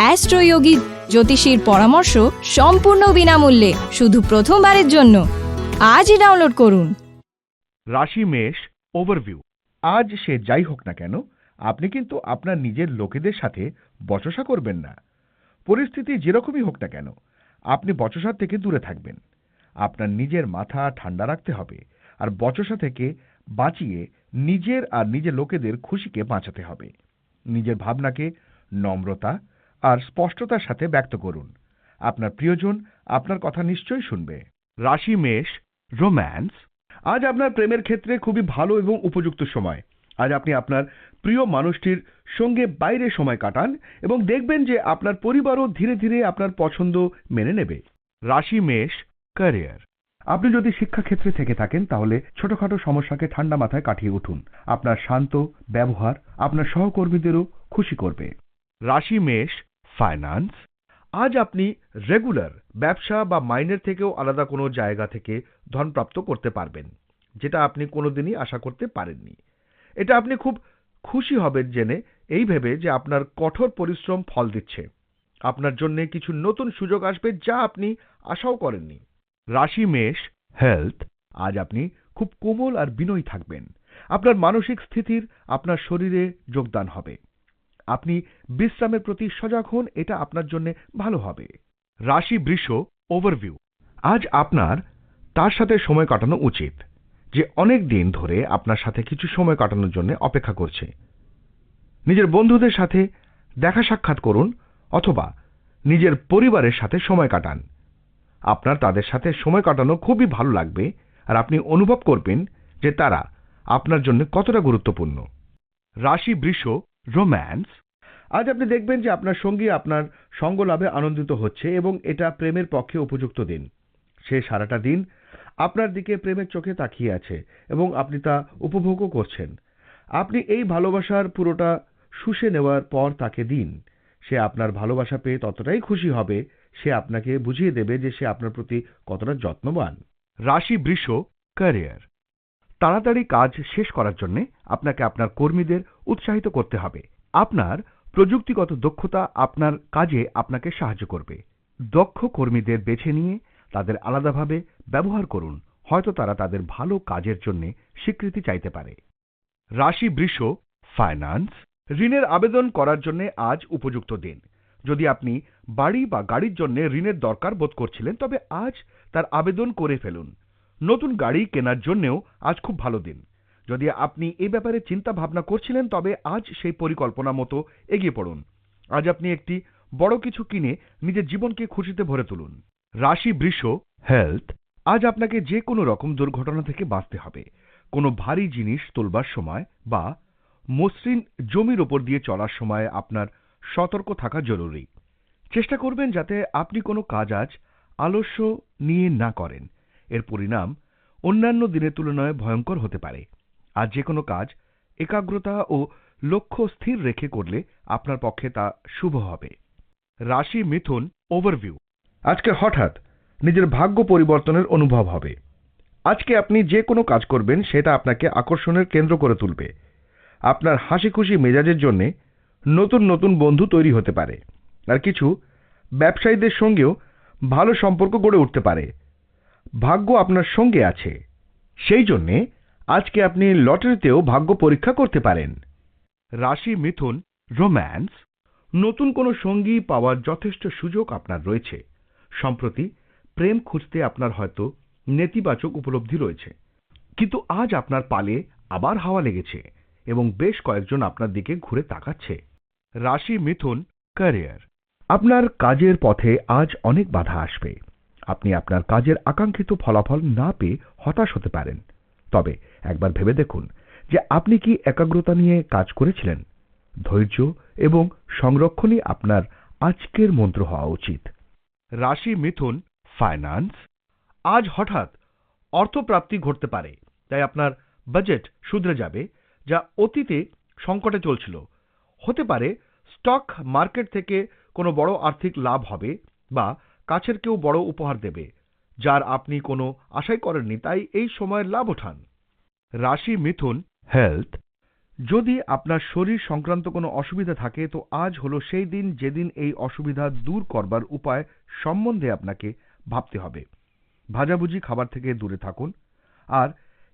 অ্যাস্ট্রোয়োগী জ্যোতিষীর পরামর্শ সম্পূর্ণ বিনামূল্যে, শুধু প্রথমবারের জন্য। আজই ডাউনলোড করুন। রাশি মেষ ওভারভিউ আজ সে যাই হোক না কেন, আপনি কিন্তু আপনার নিজের লোকেদের সাথে বচসা করবেন না। পরিস্থিতি যেরকমই হোক না কেন, আপনি বচসার থেকে দূরে থাকবেন। আপনার নিজের মাথা ঠান্ডা রাখতে হবে, আর বচসা থেকে বাঁচিয়ে নিজের আর নিজের লোকেদের খুশিকে বাঁচাতে হবে। নিজের ভাবনাকে নম্রতা আর স্পষ্টতার সাথে ব্যক্ত করুন। আপনার প্রিয়জন আপনার কথা নিশ্চয়ই শুনবে। রাশি মেষ, রোম্যান্স, আজ আপনার প্রেমের ক্ষেত্রে খুবই ভালো এবং উপযুক্ত সময়। আজ আপনি আপনার প্রিয় মানুষটির সঙ্গে বাইরে সময় কাটান এবং দেখবেন যে আপনার পরিবারও ধীরে ধীরে আপনার পছন্দ মেনে নেবে। রাশি মেষ, ক্যারিয়ার। আপনি যদি শিক্ষাক্ষেত্রে থেকে থাকেন, তাহলে ছোটখাটো সমস্যাকে ঠান্ডা মাথায় কাটিয়ে উঠুন। আপনার শান্ত ব্যবহার আপনার সহকর্মীদেরও খুশি করবে। রাশি মেষ ফাইন্যান্স আজ আপনি রেগুলার ব্যবসা বা মাইনের থেকেও আলাদা কোনো জায়গা থেকে ধন প্রাপ্ত করতে পারবেন, যেটা আপনি কোনোদিনই আশা করতে পারেননি। এটা আপনি খুব খুশি হবেন জেনে এই ভেবে যে আপনার কঠোর পরিশ্রম ফল দিচ্ছে। আপনার জন্য কিছু নতুন সুযোগ আসবে যা আপনি আশাও করেননি। রাশি, মেষ হেলথ আজ আপনি খুব কোমল আর বিনয়ী থাকবেন। আপনার মানসিক স্থিতির আপনার শরীরে যোগদান হবে। আপনি বিশ্রামের প্রতি সজাগ হন, এটা আপনার জন্য ভালো হবে। রাশি বৃষ ওভারভিউ আজ আপনার তার সাথে সময় কাটানো উচিত, যে অনেক দিন ধরে আপনার সাথে কিছু সময় কাটানোর জন্য অপেক্ষা করছে। নিজের বন্ধুদের সাথে দেখা সাক্ষাৎ করুন, অথবা নিজের পরিবারের সাথে সময় কাটান। আপনার তাদের সাথে সময় কাটানো খুবই ভালো লাগবে, আর আপনি অনুভব করবেন যে তারা আপনার জন্য কতটা গুরুত্বপূর্ণ। রাশি বৃষ রোম্যান্স আজ আপনি দেখবেন যে আপনার সঙ্গী আপনার সঙ্গ লাভে আনন্দিত হচ্ছে এবং এটা প্রেমের পক্ষে উপযুক্ত দিন। সে সারাটা দিন আপনার দিকে প্রেমের চোখে তাকিয়ে আছে এবং আপনি তা উপভোগও করছেন। আপনি এই ভালোবাসার পুরোটা শুষে নেওয়ার পর তাকে দিন। সে আপনার ভালোবাসা পেয়ে ততটাই খুশি হবে, সে আপনাকে বুঝিয়ে দেবে যে সে আপনার প্রতি কতটা যত্নবান। রাশি বৃষ, ক্যারিয়ার। তাড়াতাড়ি কাজ শেষ করার জন্য আপনাকে আপনার কর্মীদের উৎসাহিত করতে হবে। আপনার প্রযুক্তিগত দক্ষতা আপনার কাজে আপনাকে সাহায্য করবে। দক্ষ কর্মীদের বেছে নিয়ে তাদের আলাদাভাবে ব্যবহার করুন, হয়তো তারা তাদের ভালো কাজের জন্য স্বীকৃতি চাইতে পারে। রাশি বৃষ, ফাইন্যান্স, ঋণের আবেদন করার জন্য আজ উপযুক্ত দিন। যদি আপনি বাড়ি বা গাড়ির জন্য ঋণের দরকার বোধ করছিলেন, তবে আজ তার আবেদন করে ফেলুন। নতুন গাড়ি কেনার জন্যও আজ খুব ভালো দিন। যদি আপনি এ ব্যাপারে চিন্তা ভাবনা করছিলেন, তবে আজ সেই পরিকল্পনা মতো এগিয়ে পড়ুন। আজ আপনি একটি বড় কিছু কিনে নিজের জীবনকে খুশিতে ভরে তুলুন। রাশি বৃষ হেলথ, আজ আপনাকে যে কোনো রকম দুর্ঘটনা থেকে বাঁচতে হবে। কোনো ভারী জিনিস তোলবার সময় বা মসৃণ জমির ওপর দিয়ে চলার সময় আপনার সতর্ক থাকা জরুরি। চেষ্টা করবেন যাতে আপনি কোনো কাজ আজ আলস্য নিয়ে না করেন। এর পরিণাম অন্যান্য দিনের তুলনায় ভয়ঙ্কর হতে পারে। আর যে কোনো কাজ একাগ্রতা ও লক্ষ্য স্থির রেখে করলে আপনার পক্ষে তা শুভ হবে। রাশি মিথুন ওভারভিউ আজকে হঠাৎ নিজের ভাগ্য পরিবর্তনের অনুভব হবে। আজকে আপনি যে কোনো কাজ করবেন, সেটা আপনাকে আকর্ষণের কেন্দ্র করে তুলবে। আপনার হাসি খুশি মেজাজের জন্যে নতুন নতুন বন্ধু তৈরি হতে পারে। আর কিছু ব্যবসায়ীদের সঙ্গেও ভালো সম্পর্ক গড়ে উঠতে পারে। ভাগ্য আপনার সঙ্গে আছে। সেই জন্যে আজকে আপনি লটারিতেও ভাগ্য পরীক্ষা করতে পারেন। রাশি, মিথুন, রোম্যান্স, নতুন কোনো সঙ্গী পাওয়ার যথেষ্ট সুযোগ আপনার রয়েছে। সম্প্রতি প্রেম খুঁজতে আপনার হয়তো নেতিবাচক উপলব্ধি রয়েছে। কিন্তু আজ আপনার পালে আবার হাওয়া লেগেছে এবং বেশ কয়েকজন আপনার দিকে ঘুরে তাকাচ্ছে। রাশি, মিথুন, ক্যারিয়ার। আপনার কাজের পথে আজ অনেক বাধা আসবে। আপনি আপনার কাজের আকাঙ্ক্ষিত ফলাফল না পেয়ে হতাশ হতে পারেন। তবে একবার ভেবে দেখুন যে আপনি কি একাগ্রতা নিয়ে কাজ করেছিলেন। ধৈর্য এবং সংরক্ষণই আপনার আজকের মন্ত্র হওয়া উচিত। রাশি মিথুন ফাইন্যান্স আজ হঠাৎ অর্থপ্রাপ্তি ঘটতে পারে, তাই আপনার বাজেট শুধরে যাবে, যা অতীতে সংকটে চলছিল। হতে পারে স্টক মার্কেট থেকে কোনো বড় আর্থিক লাভ হবে বা কাছের কেউ বড় উপহার দেবে, যার আপনি কোনো আশাই করেননি, তাই এই সময়ের লাভ ওঠান। রাশি মিথুন হেলথ যদি আপনার শরীর সংক্রান্ত কোনো অসুবিধা থাকে, তো আজ হলো সেই দিন যেদিন এই অসুবিধা দূর করবার উপায় সম্বন্ধে আপনাকে ভাবতে হবে। ভাজাভুজি খাবার থেকে দূরে থাকুন আর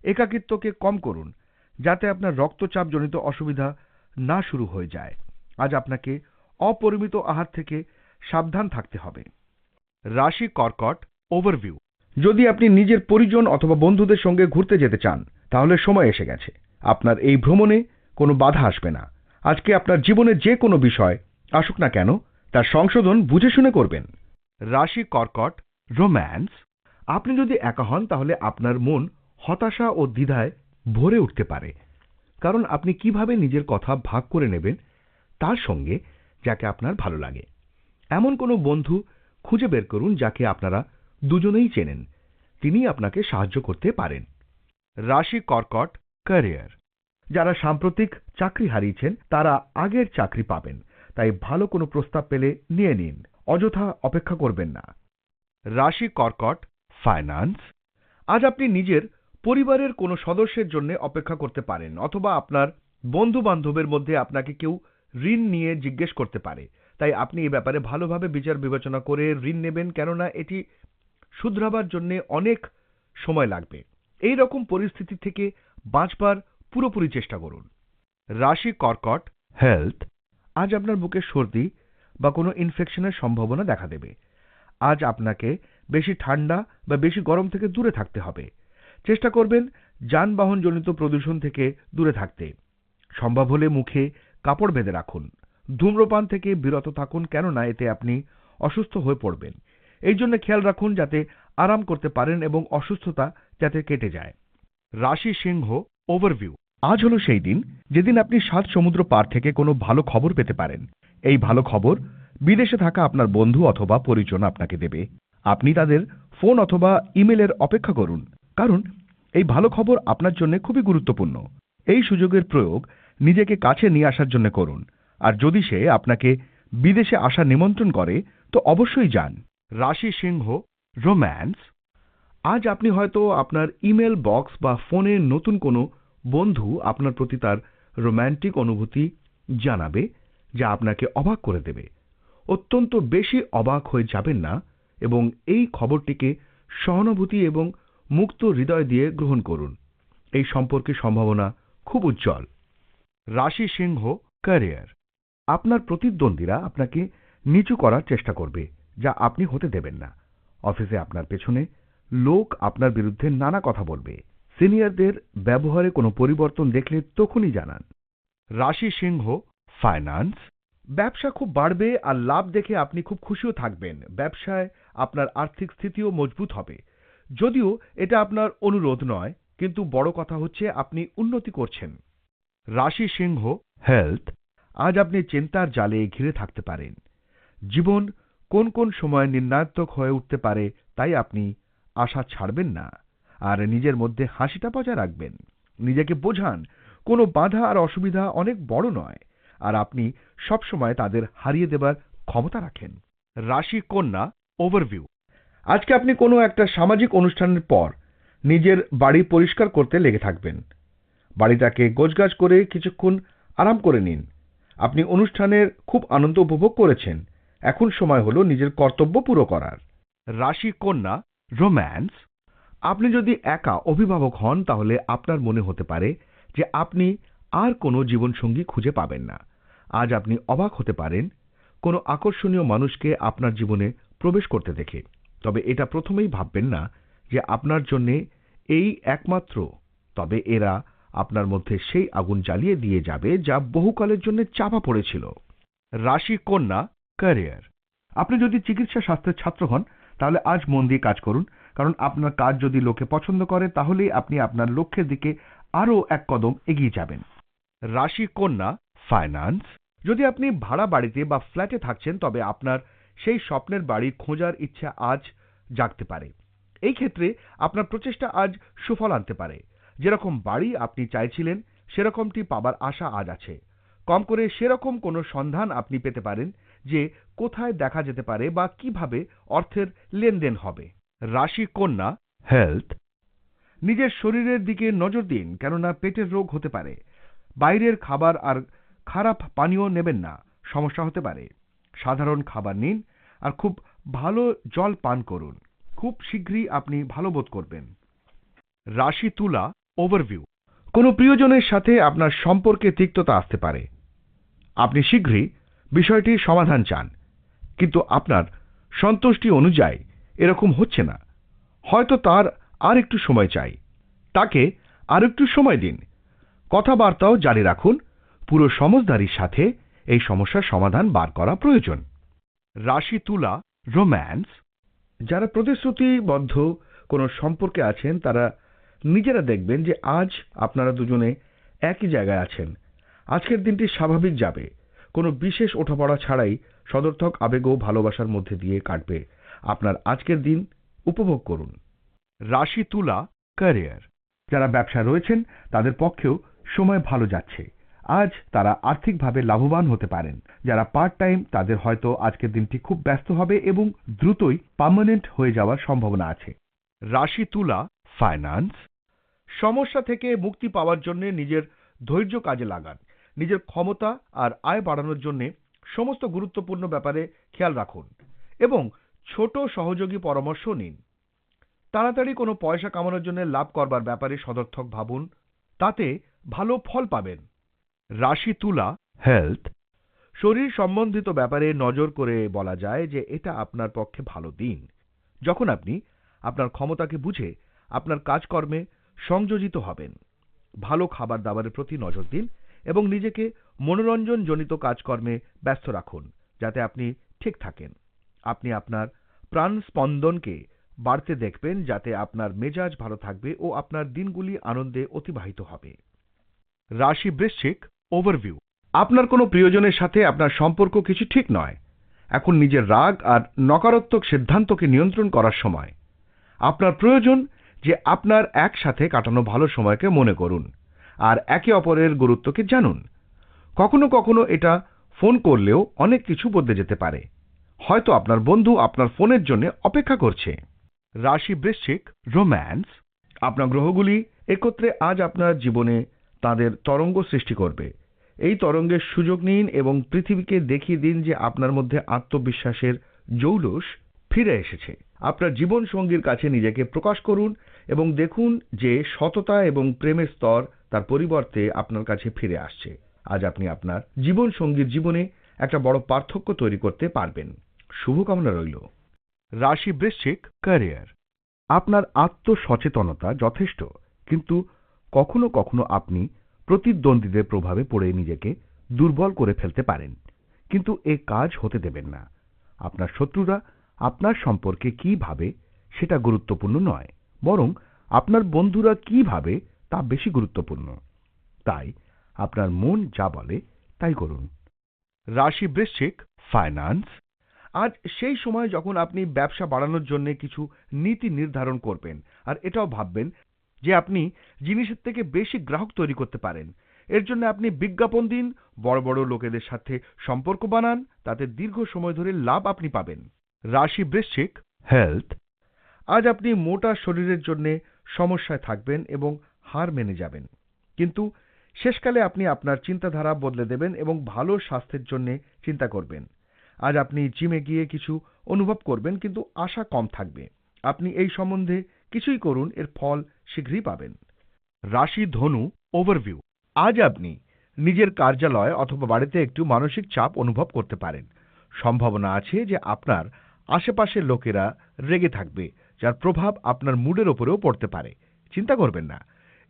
একাকিত্বকে কম করুন, যাতে আপনার রক্তচাপজনিত অসুবিধা না শুরু হয়ে যায়। আজ আপনাকে অপরিমিত আহার থেকে সাবধান থাকতে হবে। রাশি কর্কট ওভারভিউ যদি আপনি নিজের পরিজন অথবা বন্ধুদের সঙ্গে ঘুরতে যেতে চান তাহলে সময় এসে গেছে। আপনার এই ভ্রমণে কোনো বাধা আসবে না। আজকে আপনার জীবনে যে কোনো বিষয় আসুক না কেন তার সংশোধন বুঝে শুনে করবেন। রাশি কর্কট রোম্যান্স আপনি যদি একা হন তাহলে আপনার মন হতাশা ও দ্বিধায় ভরে উঠতে পারে। কারণ আপনি কীভাবে নিজের কথা ভাগ করে নেবেন তার সঙ্গে যাকে আপনার ভালো লাগে। এমন কোনো বন্ধু খুঁজে বের করুন যাকে আপনারা দুজনেই চেনেন। তিনি আপনাকে সাহায্য করতে পারেন। রাশি কর্কট, ক্যারিয়ার। যারা সাম্প্রতিক চাকরি হারিয়েছেন, তারা আগের চাকরি পাবেন। তাই ভালো কোনো প্রস্তাব পেলে নিয়ে নিন। অযথা অপেক্ষা করবেন না। রাশি কর্কট, ফাইন্যান্স। আজ আপনি নিজের পরিবারের কোনো সদস্যের জন্য অপেক্ষা করতে পারেন, অথবা আপনার বন্ধু বান্ধবের মধ্যে আপনাকে কেউ ঋণ নিয়ে জিজ্ঞেস করতে পারে। তাই আপনি এই ব্যাপারে ভালোভাবে বিচার বিবেচনা করে ঋণ নেবেন, কেননা এটি শুধরাবার জন্য অনেক সময় লাগবে। এই রকম পরিস্থিতি থেকে বাঁচবার পুরোপুরি চেষ্টা করুন। রাশি কর্কট হেলথ আজ আপনার বুকে সর্দি বা কোনো ইনফেকশনের সম্ভাবনা দেখা দেবে। আজ আপনাকে বেশি ঠান্ডা বা বেশি গরম থেকে দূরে থাকতে হবে। চেষ্টা করবেন যানবাহনজনিত প্রদূষণ থেকে দূরে থাকতে। সম্ভব হলে মুখে কাপড় বেঁধে রাখুন। ধূম্রপান থেকে বিরত থাকুন, কেননা এতে আপনি অসুস্থ হয়ে পড়বেন। এই জন্য খেয়াল রাখুন যাতে আরাম করতে পারেন এবং অসুস্থতা যাতে কেটে যায়। রাশি সিংহ ওভারভিউ আজ হলো সেই দিন যেদিন আপনি সাত সমুদ্র পার থেকে কোনো ভালো খবর পেতে পারেন। এই ভালো খবর বিদেশে থাকা আপনার বন্ধু অথবা পরিজন আপনাকে দেবে। আপনি তাদের ফোন অথবা ইমেলের অপেক্ষা করুন, কারণ এই ভালো খবর আপনার জন্য খুবই গুরুত্বপূর্ণ। এই সুযোগের প্রয়োগ নিজেকে কাছে নিয়ে আসার জন্য করুন। আর যদি সে আপনাকে বিদেশে আসা নিমন্ত্রণ করে, তো অবশ্যই যান। রাশি সিংহ, রোম্যান্স। আজ আপনি হয়তো আপনার ইমেল বক্স বা ফোনে নতুন কোনো বন্ধু আপনার প্রতি তার রোম্যান্টিক অনুভূতি জানাবে, যা আপনাকে অবাক করে দেবে। অত্যন্ত বেশি অবাক হয়ে যাবেন না এবং এই খবরটিকে সহানুভূতি এবং মুক্ত হৃদয় দিয়ে গ্রহণ করুন। এই সম্পর্কে সম্ভাবনা খুব উজ্জ্বল। রাশি সিংহ, ক্যারিয়ার। আপনার প্রতিদ্বন্দ্বীরা আপনাকে নিচু করার চেষ্টা করবে, যা আপনি হতে দেবেন না। অফিসে আপনার পেছনে লোক আপনার বিরুদ্ধে নানা কথা বলবে। সিনিয়রদের ব্যবহারে কোনো পরিবর্তন দেখলে তখনই জানান। রাশি সিংহ, ফাইন্যান্স, ব্যবসা খুব বাড়বে আর লাভ দেখে আপনি খুব খুশিও থাকবেন। ব্যবসায় আপনার আর্থিক স্থিতিও মজবুত হবে। যদিও এটা আপনার অনুরোধ নয়, কিন্তু বড় কথা হচ্ছে আপনি উন্নতি করছেন। রাশি সিংহ, হেলথ আজ আপনি চিন্তার জালে ঘিরে থাকতে পারেন। জীবন কোন কোন সময় নির্ণায়ক হয়ে উঠতে পারে তাই আপনি আশা ছাড়বেন না, আর নিজের মধ্যে হাসিটা বজায় রাখবেন। নিজেকে বোঝান, কোনো বাধা আর অসুবিধা অনেক বড় নয়, আর আপনি সবসময় তাদের হারিয়ে দেবার ক্ষমতা রাখেন। রাশি কন্যা ওভারভিউ আজকে আপনি কোনো একটা সামাজিক অনুষ্ঠানের পর নিজের বাড়ি পরিষ্কার করতে লেগে থাকবেন। বাড়িটাকে গোছগাছ করে কিছুক্ষণ আরাম করে নিন। আপনি অনুষ্ঠানের খুব আনন্দ উপভোগ করেছেন। এখন সময় হলো নিজের কর্তব্য পুরো করার। রাশি কন্যা, রোম্যান্স, আপনি যদি একা অভিভাবক হন তাহলে আপনার মনে হতে পারে যে আপনি আর কোনো জীবনসঙ্গী খুঁজে পাবেন না। আজ আপনি অবাক হতে পারেন কোনো আকর্ষণীয় মানুষকে আপনার জীবনে প্রবেশ করতে দেখে। তবে এটা প্রথমেই ভাববেন না যে আপনার জন্যে এই একমাত্র, তবে এরা আপনার মধ্যে সেই আগুন জ্বালিয়ে দিয়ে যাবে যা বহুকালের জন্য চাপা পড়েছিল। রাশি কন্যা, ক্যারিয়ার। আপনি যদি চিকিৎসা শাস্ত্রের ছাত্র হন, তাহলে আজ মন দিয়ে কাজ করুন, কারণ আপনার কাজ যদি লোকে পছন্দ করে, তাহলেই আপনি আপনার লক্ষ্যের দিকে আরও এক কদম এগিয়ে যাবেন। রাশি কন্যা ফাইন্যান্স যদি আপনি ভাড়া বাড়িতে বা ফ্ল্যাটে থাকছেন, তবে আপনার সেই স্বপ্নের বাড়ি খোঁজার ইচ্ছা আজ জাগতে পারে। এই ক্ষেত্রে আপনার প্রচেষ্টা আজ সুফল আনতে পারে। যেরকম বাড়ি আপনি চাইছিলেন, সেরকমটি পাবার আশা আজ আছে। কম করে সেরকম কোনো সন্ধান আপনি পেতে পারেন যে কোথায় দেখা যেতে পারে বা কীভাবে অর্থের লেনদেন হবে। রাশি কন্যা হেলথ নিজের শরীরের দিকে নজর দিন, কেননা পেটের রোগ হতে পারে। বাইরের খাবার আর খারাপ পানীয় নেবেন না, সমস্যা হতে পারে। সাধারণ খাবার নিন আর খুব ভালো জল পান করুন। খুব শীঘ্রই আপনি ভালো বোধ করবেন। রাশি তুলা ওভারভিউ কোনো প্রিয়জনের সাথে আপনার সম্পর্কে তিক্ততা আসতে পারে। আপনি শীঘ্রই বিষয়টির সমাধান চান, কিন্তু আপনার সন্তুষ্টি অনুযায়ী এরকম হচ্ছে না। হয়তো তার আর একটু সময় চাই। তাকে আর একটু সময় দিন। কথাবার্তাও জারি রাখুন। পুরো সমজদারির সাথে এই সমস্যার সমাধান বার করা প্রয়োজন। রাশি তুলা, রোম্যান্স। যারা প্রতিশ্রুতিবদ্ধ কোনো সম্পর্কে আছেন, তারা নিজেরা দেখবেন যে আজ আপনারা দুজনে একই জায়গায় আছেন। আজকের দিনটি স্বাভাবিক যাবে। কোনো বিশেষ ওঠাপড়া ছাড়াই সদর্থক আবেগ ও ভালোবাসার মধ্যে দিয়ে কাটবে। আপনার আজকের দিন উপভোগ করুন। রাশি তুলা ক্যারিয়ার। যারা ব্যবসায় রয়েছেন, তাদের পক্ষেও সময় ভালো যাচ্ছে। আজ তারা আর্থিকভাবে লাভবান হতে পারেন। যারা পার্ট টাইম তাদের হয়তো আজকের দিনটি খুব ব্যস্ত হবে এবং দ্রুতই পার্মানেন্ট হয়ে যাওয়ার সম্ভাবনা আছে। রাশি তুলা ফাইন্যান্স সমস্যা থেকে মুক্তি পাওয়ার জন্য নিজের ধৈর্য কাজে লাগান, নিজের ক্ষমতা আর আয় বাড়ানোর জন্য সমস্ত গুরুত্বপূর্ণ ব্যাপারে খেয়াল রাখুন এবং ছোট সহযোগী পরামর্শ নিন। তাড়াতাড়ি কোনো পয়সা কামানোর জন্য লাভ করবার ব্যাপারে সদর্থক ভাবুন, তাতে ভালো ফল পাবেন। রাশি তুলা হেলথ শরীর সম্বন্ধিত ব্যাপারে নজর করে বলা যায় যে এটা আপনার পক্ষে ভালো দিন। যখন আপনি আপনার ক্ষমতাকে বুঝে আপনার কাজকর্মে সংযোজিত হবেন। ভালো খাবার দাবারের প্রতি নজর দিন এবং নিজেকে মনোরঞ্জনজনিত কাজকর্মে ব্যস্ত রাখুন, যাতে আপনি ঠিক থাকেন। আপনি আপনার প্রাণ স্পন্দনকে বাড়তে দেখবেন, যাতে আপনার মেজাজ ভালো থাকবে ও আপনার দিনগুলি আনন্দে অতিবাহিত হবে। রাশি বৃশ্চিক ওভারভিউ আপনার কোনো প্রিয়জনের সাথে আপনার সম্পর্ক কিছু ঠিক নয়। এখন নিজের রাগ আর নকারাত্মক সিদ্ধান্তকে নিয়ন্ত্রণ করার সময়। আপনার প্রয়োজন যে আপনার একসাথে কাটানো ভালো সময়কে মনে করুন আর একে অপরের গুরুত্বকে জানুন। কখনো কখনো এটা ফোন করলেও অনেক কিছু বদলে যেতে পারে। হয়তো আপনার বন্ধু আপনার ফোনের জন্য অপেক্ষা করছে। রাশি বৃশ্চিক, রোম্যান্স। আপনার গ্রহগুলি একত্রে আজ আপনার জীবনে তাদের তরঙ্গ সৃষ্টি করবে। এই তরঙ্গের সুযোগ নিন এবং পৃথিবীকে দেখিয়ে দিন যে আপনার মধ্যে আত্মবিশ্বাসের জৌলুস ফিরে এসেছে। আপনার জীবন সঙ্গীর কাছে নিজেকে প্রকাশ করুন এবং দেখুন যে সততা এবং প্রেমের স্তর তার পরিবর্তে আপনার কাছে ফিরে আসছে। আজ আপনি আপনার জীবন সঙ্গীর জীবনে একটা বড় পার্থক্য তৈরি করতে পারবেন। শুভকামনা রইল। রাশি বৃশ্চিক ক্যারিয়ার আপনার আত্মসচেতনতা যথেষ্ট, কিন্তু কখনো কখনো আপনি প্রতিদ্বন্দ্বীদের প্রভাবে পড়ে নিজেকে দুর্বল করে ফেলতে পারেন। কিন্তু এ কাজ হতে দেবেন না। আপনার শত্রুরা আপনার সম্পর্কে কি ভাবে সেটা গুরুত্বপূর্ণ নয়, বরং আপনার বন্ধুরা কি ভাবে তা বেশি গুরুত্বপূর্ণ। তাই আপনার মন যা বলে তাই করুন। রাশি বৃশ্চিক ফাইন্যান্স আজ সেই সময় যখন আপনি ব্যবসা বাড়ানোর জন্য কিছু নীতি নির্ধারণ করবেন, আর এটাও ভাববেন যে আপনি জিনিসের থেকে বেশি গ্রাহক তৈরি করতে পারেন। এর জন্য আপনি বিজ্ঞাপন দিন, বড় বড় লোকেদের সাথে সম্পর্ক বানান, তাতে দীর্ঘ সময় ধরে লাভ আপনি পাবেন। রাশি বৃশ্চিক হেলথ আজ আপনি মোটা শরীরের জন্য সমস্যায় থাকবেন এবং হার মেনে যাবেন। কিন্তু শেষকালে আপনি আপনার চিন্তাধারা বদলে দেবেন এবং ভালো স্বাস্থ্যের জন্য চিন্তা করবেন। আজ আপনি জিমে গিয়ে কিছু অনুভব করবেন, কিন্তু আশা কম থাকবে। আপনি এই সম্বন্ধে কিছুই করুন, এর ফল শীঘ্রই পাবেন। রাশি ধনু ওভারভিউ আজ আপনি নিজের কার্যালয় অথবা বাড়িতে একটু মানসিক চাপ অনুভব করতে পারেন। সম্ভাবনা আছে যে আপনার আশেপাশের লোকেরা রেগে থাকবে, যার প্রভাব আপনার মুডের ওপরেও পড়তে পারে। চিন্তা করবেন না,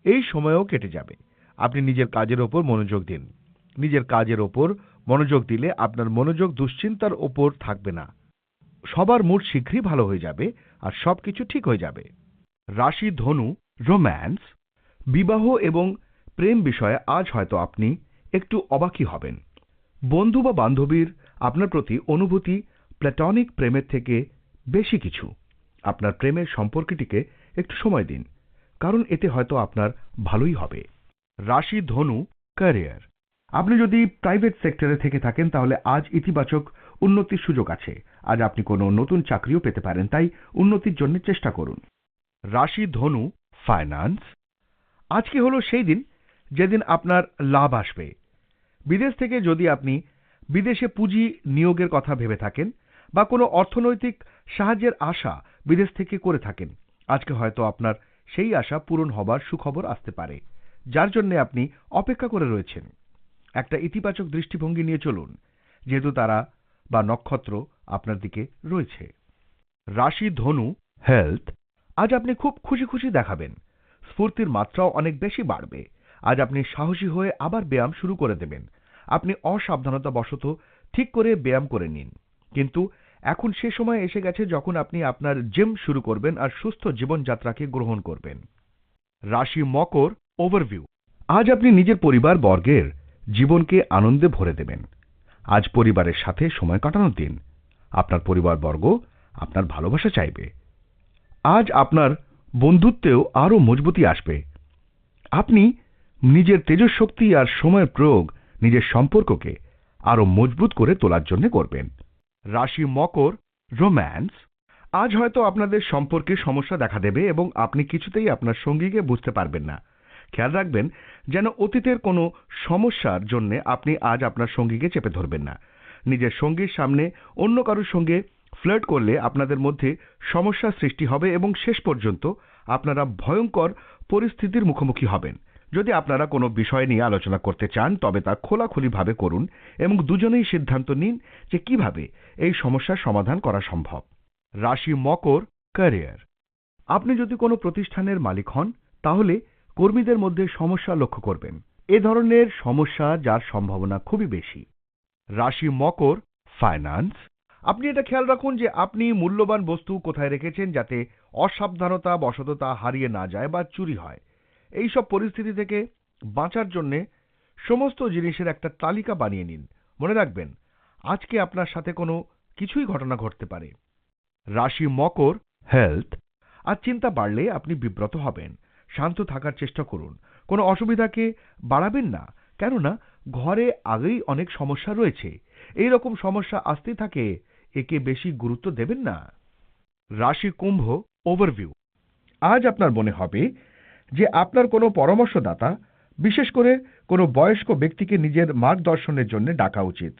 এই সময়ও কেটে যাবে। আপনি নিজের কাজের ওপর মনোযোগ দিন। নিজের কাজের ওপর মনোযোগ দিলে আপনার মনোযোগ দুশ্চিন্তার ওপর থাকবে না। সবার মুড শীঘ্রই ভালো হয়ে যাবে আর সবকিছু ঠিক হয়ে যাবে। রাশি, ধনু, রোম্যান্স, বিবাহ এবং প্রেম বিষয়ে আজ হয়তো আপনি একটু অবাকই হবেন। বন্ধু বা বান্ধবীর আপনার প্রতি অনুভূতি প্ল্যাটনিক প্রেমের থেকে বেশি কিছু। আপনার প্রেমের সম্পর্কটিকে একটু সময় দিন, কারণ এতে হয়তো আপনার ভালোই হবে। রাশি ধনু ক্যারিয়ার আপনি যদি প্রাইভেট সেক্টরে থেকে থাকেন, তাহলে আজ ইতিবাচক উন্নতির সুযোগ আছে। আজ আপনি কোনো নতুন চাকরিও পেতে পারেন, তাই উন্নতির জন্য চেষ্টা করুন। রাশি ধনু ফাইন্যান্স আজকে হলো সেই দিন যেদিন আপনার লাভ আসবে। বিদেশ থেকে যদি আপনি বিদেশে পুঁজি নিয়োগের কথা ভেবে থাকেন বা কোনো অর্থনৈতিক সাহায্যের আশা বিদেশ থেকে করে থাকেন। আজকে হয়তো আপনার সেই আশা পূরণ হবার সুখবর আসতে পারে, যার জন্য আপনি অপেক্ষা করে রয়েছেন। একটা ইতিবাচক দৃষ্টিভঙ্গি নিয়ে চলুন, যেহেতু তারা বা নক্ষত্র আপনার দিকে রয়েছে। রাশি ধনু, হেলথ, আজ আপনি খুব খুশি খুশি দেখাবেন। স্ফূর্তির মাত্রাও অনেক বেশি বাড়বে। আজ আপনি সাহসী হয়ে আবার ব্যায়াম শুরু করে দেবেন। আপনি অসাবধানতা বশত ঠিক করে ব্যায়াম করে নিন। কিন্তু এখন সে সময় এসে গেছে যখন আপনি আপনার জিম শুরু করবেন আর সুস্থ জীবনযাত্রাকে গ্রহণ করবেন। রাশি মকর ওভারভিউ। আজ আপনি নিজের পরিবার বর্গের জীবনকে আনন্দে ভরে দেবেন। আজ পরিবারের সাথে সময় কাটানোর দিন। আপনার পরিবারবর্গ আপনার ভালোবাসা চাইবে। আজ আপনার বন্ধুত্বেও আরও মজবুতি আসবে। আপনি নিজের তেজস্শক্তি আর সময়ের প্রয়োগ নিজের সম্পর্ককে আরও মজবুত করে তোলার জন্য করবেন। রাশি মকর, রোম্যান্স, আজ হয়তো আপনাদের সম্পর্কে সমস্যা দেখা দেবে এবং আপনি কিছুতেই আপনার সঙ্গীকে বুঝতে পারবেন না। খেয়াল রাখবেন যেন অতীতের কোনো সমস্যার জন্য আপনি আজ আপনার সঙ্গীকে চেপে ধরবেন না। নিজের সঙ্গীর সামনে অন্য কারোর সঙ্গে ফ্লার্ট করলে আপনাদের মধ্যে সমস্যা সৃষ্টি হবে এবং শেষ পর্যন্ত আপনারা ভয়ঙ্কর পরিস্থিতির মুখোমুখি হবেন। যদি আপনারা কোনো বিষয় নিয়ে আলোচনা করতে চান, তবে তা খোলাখুলিভাবে করুন এবং দুজনেই সিদ্ধান্ত নিন যে কীভাবে এই সমস্যার সমাধান করা সম্ভব। রাশি মকর, ক্যারিয়ার। আপনি যদি কোনো প্রতিষ্ঠানের মালিক হন, তাহলে কর্মীদের মধ্যে সমস্যা লক্ষ্য করবেন। এ ধরনের সমস্যা যার সম্ভাবনা খুবই বেশি। রাশি মকর ফাইন্যান্স আপনি এটা খেয়াল রাখুন যে আপনি মূল্যবান বস্তু কোথায় রেখেছেন যাতে অসাবধানতা বশত তা হারিয়ে না যায় বা চুরি হয়। এই সব পরিস্থিতি থেকে বাঁচার জন্য সমস্ত জিনিসের একটা তালিকা বানিয়ে নিন। মনে রাখবেন, আজকে আপনার সাথে কোনো কিছুই ঘটনা ঘটতে পারে। রাশি মকর হেলথ আর চিন্তা বাড়লে আপনি বিব্রত হবেন। শান্ত থাকার চেষ্টা করুন। কোনো অসুবিধাকে বাড়াবেন না। কেননা, ঘরে আগেই অনেক সমস্যা রয়েছে। এই রকম সমস্যা আসতেই থাকে, একে বেশি গুরুত্ব দেবেন না। রাশি কুম্ভ ওভারভিউ আজ আপনার মনে হবে যে আপনার কোনো পরামর্শদাতা, বিশেষ করে কোনো বয়স্ক ব্যক্তিকে নিজের মার্গদর্শনের জন্য ডাকা উচিত।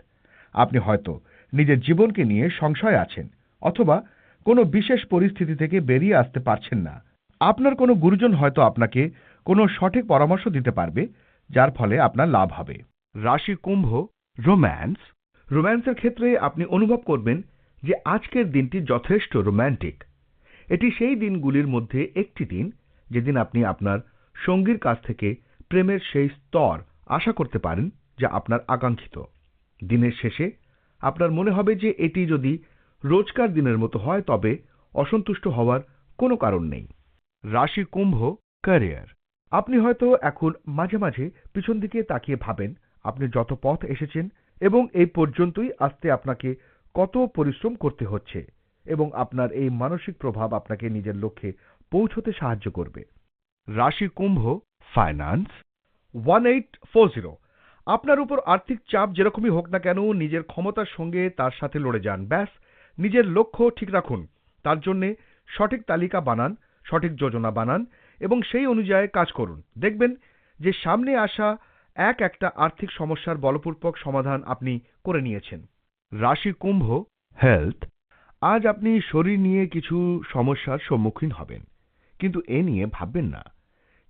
আপনি হয়তো নিজের জীবনকে নিয়ে সংশয় আছেন অথবা কোনো বিশেষ পরিস্থিতি থেকে বেরিয়ে আসতে পারছেন না। আপনার কোনো গুরুজন হয়তো আপনাকে কোনো সঠিক পরামর্শ দিতে পারবে, যার ফলে আপনার লাভ হবে। রাশি কুম্ভ, রোম্যান্স। রোম্যান্সের ক্ষেত্রে আপনি অনুভব করবেন যে আজকের দিনটি যথেষ্ট রোম্যান্টিক। এটি সেই দিনগুলির মধ্যে একটি দিন যেদিন আপনি আপনার সঙ্গীর কাছ থেকে প্রেমের সেই স্তর আশা করতে পারেন যা আপনার আকাঙ্ক্ষিত দিনের শেষে আপনার মনে হবে যে এটি যদি রোজকার দিনের মতো হয়, তবে অসন্তুষ্ট হওয়ার কোনো কারণ নেই। রাশি কুম্ভ, ক্যারিয়ার। আপনি হয়তো এখন মাঝে মাঝে পিছন দিকে তাকিয়ে ভাবেন, আপনি যত পথ এসেছেন এবং এই পর্যন্তই আসতে আপনাকে কত পরিশ্রম করতে হচ্ছে এবং আপনার এই মানসিক প্রভাব আপনাকে নিজের লক্ষ্যে পৌঁছতে সাহায্য করবে। রাশি কুম্ভ finance one eight four zero আপনার উপর আর্থিক চাপ যেরকমই হোক না কেন, নিজের ক্ষমতার সঙ্গে তার সাথে লড়ে যান। ব্যাস, নিজের লক্ষ্য ঠিক রাখুন। তার জন্যে সঠিক তালিকা বানান, সঠিক যোজনা বানান এবং সেই অনুযায়ী কাজ করুন। দেখবেন যে সামনে আসা এক একটা আর্থিক সমস্যার বলপূর্বক সমাধান আপনি করে নিয়েছেন। রাশি কুম্ভ হেলথ আজ আপনি শরীর নিয়ে কিছু সমস্যার সম্মুখীন হবেন। কিন্তু এ নিয়ে ভাববেন না।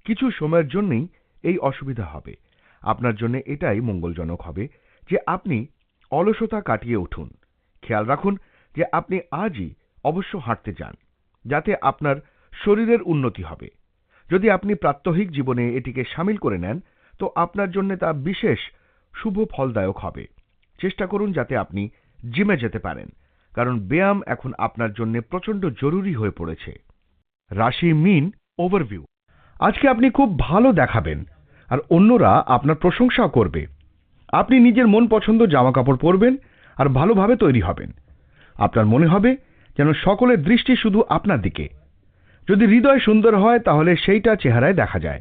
কিছু সময়ের জন্যই এই অসুবিধা হবে। আপনার জন্য এটাই মঙ্গলজনক হবে যে আপনি অলসতা কাটিয়ে উঠুন। খেয়াল রাখুন যে আপনি আজই অবশ্য হাঁটতে যান, যাতে আপনার শরীরের উন্নতি হবে। যদি আপনি প্রাত্যহিক জীবনে এটিকে সামিল করে নেন, তো আপনার জন্য তা বিশেষ শুভ ফলদায়ক হবে। চেষ্টা করুন যাতে আপনি জিমে যেতে পারেন, কারণ ব্যায়াম এখন আপনার জন্য প্রচণ্ড জরুরি হয়ে পড়েছে। রাশি মিন ওভারভিউ আজকে আপনি খুব ভালো দেখাবেন, আর অন্যরা আপনার প্রশংসাও করবে। আপনি নিজের মন পছন্দ জামা কাপড় পরবেন, আর ভালোভাবে তৈরি হবেন। আপনার মনে হবে যেন সকলের দৃষ্টি শুধু আপনার দিকে। যদি হৃদয় সুন্দর হয়, তাহলে সেইটা চেহারায় দেখা যায়।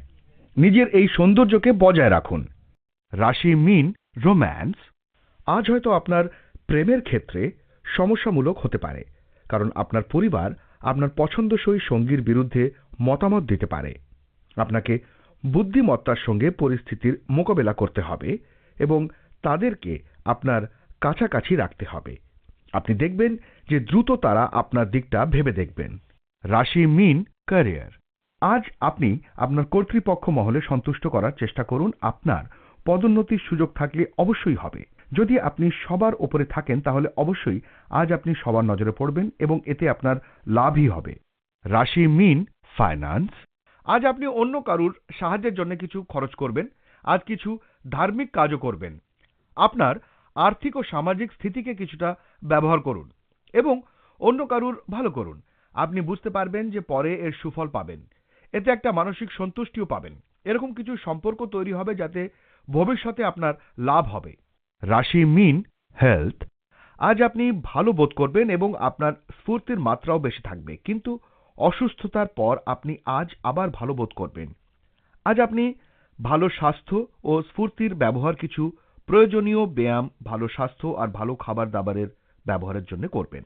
নিজের এই সৌন্দর্যকে বজায় রাখুন। রাশি মিন রোম্যান্স আজ হয়তো আপনার প্রেমের ক্ষেত্রে সমস্যামূলক হতে পারে, কারণ আপনার পরিবার আপনার পছন্দসই সঙ্গীর বিরুদ্ধে মতামত দিতে পারে। আপনাকে বুদ্ধিমত্তার সঙ্গে পরিস্থিতির মোকাবেলা করতে হবে এবং তাদেরকে আপনার কাছাকাছি রাখতে হবে। আপনি দেখবেন যে দ্রুত তারা আপনার দিকটা ভেবে দেখবেন। রাশি মিন ক্যারিয়ার। আজ আপনি আপনার কর্তৃপক্ষ মহলে সন্তুষ্ট করার চেষ্টা করুন। আপনার পদোন্নতির সুযোগ থাকলে অবশ্যই হবে। যদি আপনি সবার ওপরে থাকেন, তাহলে অবশ্যই আজ আপনি সবার নজরে পড়বেন এবং এতে আপনার লাভই হবে। রাশি মিন ফাইন্যান্স আজ আপনি অন্য কারুর সাহায্যের জন্য কিছু খরচ করবেন, আজ কিছু ধার্মিক কাজও করবেন। আপনার আর্থিক ও সামাজিক স্থিতিকে কিছুটা ব্যবহার করুন এবং অন্য কারুর ভালো করুন। আপনি বুঝতে পারবেন যে পরে এর সুফল পাবেন। এতে একটা মানসিক সন্তুষ্টিও পাবেন। এরকম কিছু সম্পর্ক তৈরি হবে যাতে ভবিষ্যতে আপনার লাভ হবে। রাশি মিন হেলথ আজ আপনি ভালো বোধ করবেন এবং আপনার স্ফূর্তির মাত্রাও বেশি থাকবে। কিন্তু অসুস্থতার পর আপনি আজ আবার ভালো বোধ করবেন। আজ আপনি ভালো স্বাস্থ্য ও স্ফূর্তির ব্যবহার কিছু প্রয়োজনীয় ব্যায়াম, ভালো স্বাস্থ্য আর ভালো খাবার দাবারের ব্যবহারের জন্য করবেন।